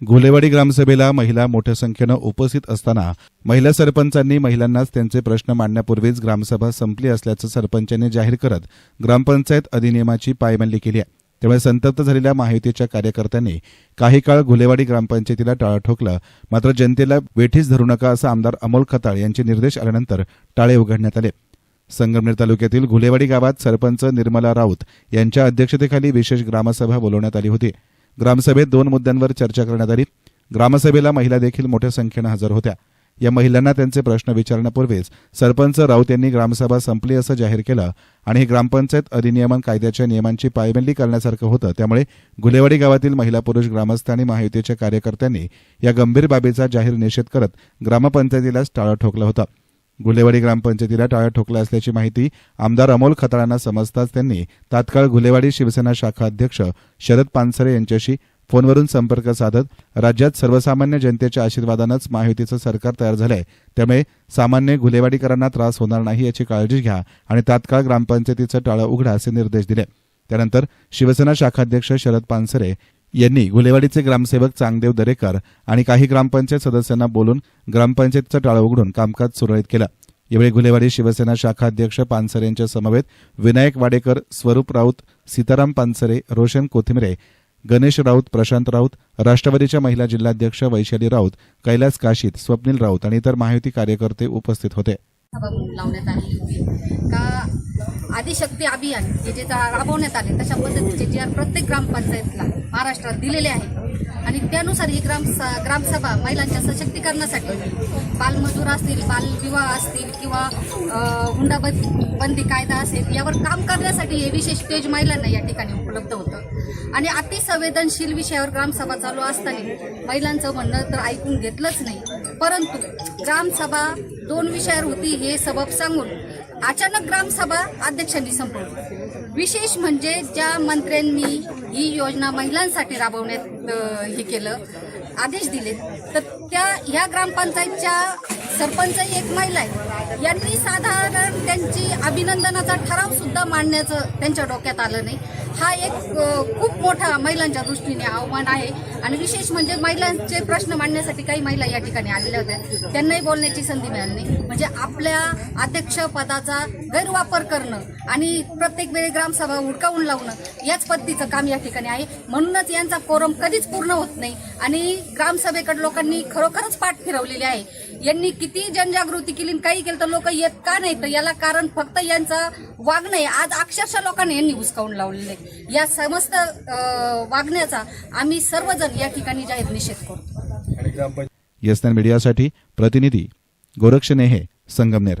घोलेवाडी ग्रामसभेला महिला मोठ्या संख्येनं उपस्थित असताना महिला सरपंचांनी महिलांनाच त्यांचे प्रश्न मांडण्यापूर्वीच ग्रामसभा संपली असल्याचं सरपंचांनी जाहीर करत ग्रामपंचायत अधिनियमाची पायमल्ली केली आहे. त्यामुळे संतप्त झालेल्या महायुतीच्या कार्यकर्त्यांनी काही काळ घुलेवाडी ग्रामपंचायतीला टाळं ठोकलं मात्र जनतेला वेठीस धरू नका असं आमदार अमोल खताळ यांचे निर्देश आल्यानंतर टाळे उघडण्यात आले. संगमनेर तालुक्यातील घुलेवाडी गावात सरपंच निर्मला राऊत यांच्या अध्यक्षतेखाली विशेष ग्रामसभा बोलवण्यात आली होती. ग्रामसभेत दोन मुद्द्यांवर चर्चा करण्यात आली. ग्रामसभेला महिला देखील मोठ्या संख्येनं हजर होत्या. या महिलांना त्यांचे प्रश्न विचारण्यापूर्वीच सरपंच राऊत यांनी ग्रामसभा संपली असं जाहीर केलं आणि हे ग्रामपंचायत अधिनियमन कायद्याच्या नियमांची पायबंदी करण्यासारखं होतं. त्यामुळे गुलेवाडी गावातील महिला पुरुष ग्रामस्थ आणि महायुतीच्या कार्यकर्त्यांनी या गंभीर बाबीचा जाहीर निषेध करत ग्रामपंचायतीलाच टाळं ठोकलं होतं. गुलेवाडी ग्रामपंचायतीला टाळ्या ठोकल्या असल्याची माहिती आमदार अमोल खताळांना समजताच त्यांनी तात्काळ गुलेवाडी शिवसेना शाखा अध्यक्ष शरद पानसरे यांच्याशी फोनवरून संपर्क साधत राज्यात सर्वसामान्य जनतेच्या आशीर्वादानंच महायुतीचं सरकार तयार झालंय. त्यामुळे सामान्य गुलेवाडीकरांना त्रास होणार नाही याची काळजी घ्या आणि तात्काळ ग्रामपंचायतीचं टाळं उघडा असे निर्देश दिले. त्यानंतर शिवसेना शाखाध्यक्ष शरद पानसरे यांनी गुलेवाडीचे ग्रामसेवक चांगदेव दरेकर आणि काही ग्रामपंचायत सदस्यांना बोलून ग्रामपंचायतचं टाळं उघडून कामकाज सुरळीत केलं. यावेळी गुलेवाडी शिवसेना शाखाध्यक्ष पानसरे यांच्या समवेत विनायक वाडेकर स्वरूप राऊत सीताराम पानसरे रोशन कोथिमरे गणेश राऊत प्रशांत राऊत राष्ट्रवादीच्या महिला जिल्हाध्यक्ष वैशाली राऊत कैलास काशीत स्वप्नील राऊत आणि इतर महायुती कार्यकर्ते उपस्थित होते. सभा लावण्यात आलेली होती का आदिशक्ती अभियान हे जे जा- राबवण्यात आले तशा पद्धतीचे जे प्रत्येक ग्रामपंचायतला महाराष्ट्रात दिलेले आहे. आणि त्यानुसार ही ग्राम ग्रामसभा महिलांच्या सशक्तीकरणासाठी बालमजूर असतील बालविवाह असतील किंवा अ, हुंडाबंदी बंदी कायदा असेल यावर काम करण्यासाठी हे विशेष पेज महिलांना या ठिकाणी उपलब्ध होतं. आणि अतिसंवेदनशील विषयावर ग्रामसभा चालू असताना महिलांचं म्हणणं तर ऐकून घेतलंच नाही. परंतु ग्रामसभा दोन विषयावर होती हे सबब सांगून अचानक ग्रामसभा अध्यक्षांनी संपवली. विशेष म्हणजे ज्या मंत्र्यांनी ही योजना महिलांसाठी राबवण्यात हे केलं आदेश दिले तर त्या ह्या ग्रामपंचायतच्या सरपंच एक महिला आहे. यांनी साधारण त्यांची अभिनंदनाचा ठराव सुद्धा मांडण्याचं त्यांच्या डोक्यात आलं नाही. हा एक खूप मोठा महिलांच्या दृष्टीने आव्हान आहे. आणि विशेष म्हणजे महिलांचे प्रश्न मांडण्यासाठी काही महिला या ठिकाणी आलेल्या होत्या. त्यांनाही बोलण्याची संधी मिळाली नाही. म्हणजे आपल्या अध्यक्ष पदाचा गैरवापर करणं आणि प्रत्येक वेळी ग्रामसभा हुडकावून लावणं याच पद्धतीचं काम या ठिकाणी आहे. म्हणूनच यांचा कोरम कधीच पूर्ण होत नाही. आणि ग्रामसभेकडे लोकांनी खरोखरच पाठ फिरवलेली आहे. यांनी किती जनजागृती केली आणि काही केलं तर लोक येत का नाही तर याला कारण फक्त यांचं वागणं आहे. आज अक्षरशः लोकांनी यांनी हुसकावून लावलेलं आहे. या समस्त वागण्याचा आम्ही सर्वजण या ठिकाणी जाहीर निषेध करतो. यस्तान मीडियासाठी प्रतिनिधी गोरक्ष नेहे संगमनेर.